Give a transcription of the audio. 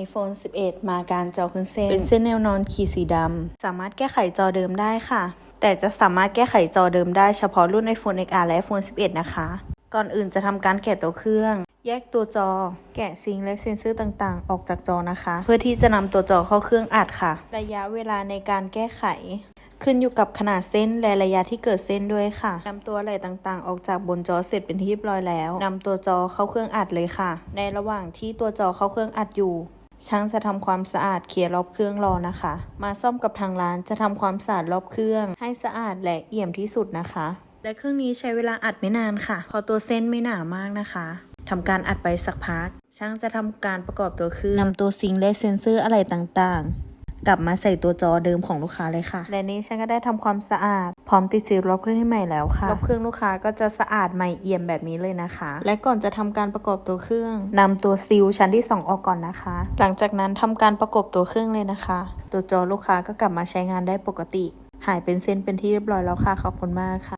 iPhone 11 มาการจอขึ้นเส้น เป็นเส้นแนวนอนขีดสีดำ สามารถแก้ไขจอเดิมได้ค่ะ แต่จะสามารถแก้ไขจอเดิมได้เฉพาะรุ่น iPhone XR และ iPhone 11 นะคะ ก่อนอื่นจะทำการแกะตัวเครื่อง แยกตัวจอ แกะซิงและเซ็นเซอร์ต่างๆ ออกจากจอนะคะ เพื่อที่จะนำตัวจอเข้าเครื่องอัดค่ะ ระยะเวลาในการแก้ไข ขึ้นอยู่กับขนาดเส้นและระยะที่เกิดเส้นด้วยค่ะนำตัวอะไรต่างๆ ออกจากบนจอเสร็จเป็นที่เรียบร้อยแล้วนำตัวจอเข้าเครื่องอัดเลยค่ะ ในระหว่างที่ตัวจอเข้าเครื่องอัดอยู่ ช่างจะทำความสะอาดเคลียร์รอบเครื่องรอนะคะ มาซ่อมกับทางร้านจะทำความสะอาดรอบเครื่อง ให้สะอาดและเอี่ยมที่สุดนะคะ และเครื่องนี้ใช้เวลาอัดไม่นานค่ะ พอตัวเส้นไม่หนามากนะคะทำการอัดไปสักพัก ช่างจะทำการประกอบตัวเครื่องนำตัวซิงค์และเซ็นเซอร์อะไรต่างๆ กลับมาใส่ตัวจอเดิมของลูกค้าเลยค่ะ และนี้ฉันก็ได้ทำความสะอาด พร้อมติดซีลรอบเครื่องให้ใหม่แล้วค่ะรอบเครื่องลูกค้าก็จะสะอาดใหม่เอี่ยมแบบนี้เลยนะคะ และก่อนจะทำการประกอบตัวเครื่องนำตัวซีลชั้นที่ 2 ออกก่อนนะคะ หลังจากนั้นทำการประกอบตัวเครื่องเลยนะคะ ตัวจอลูกค้าก็กลับมาใช้งานได้ปกติ หายเป็นเส้นเป็นที่เรียบร้อยแล้วค่ะขอบคุณมากค่ะ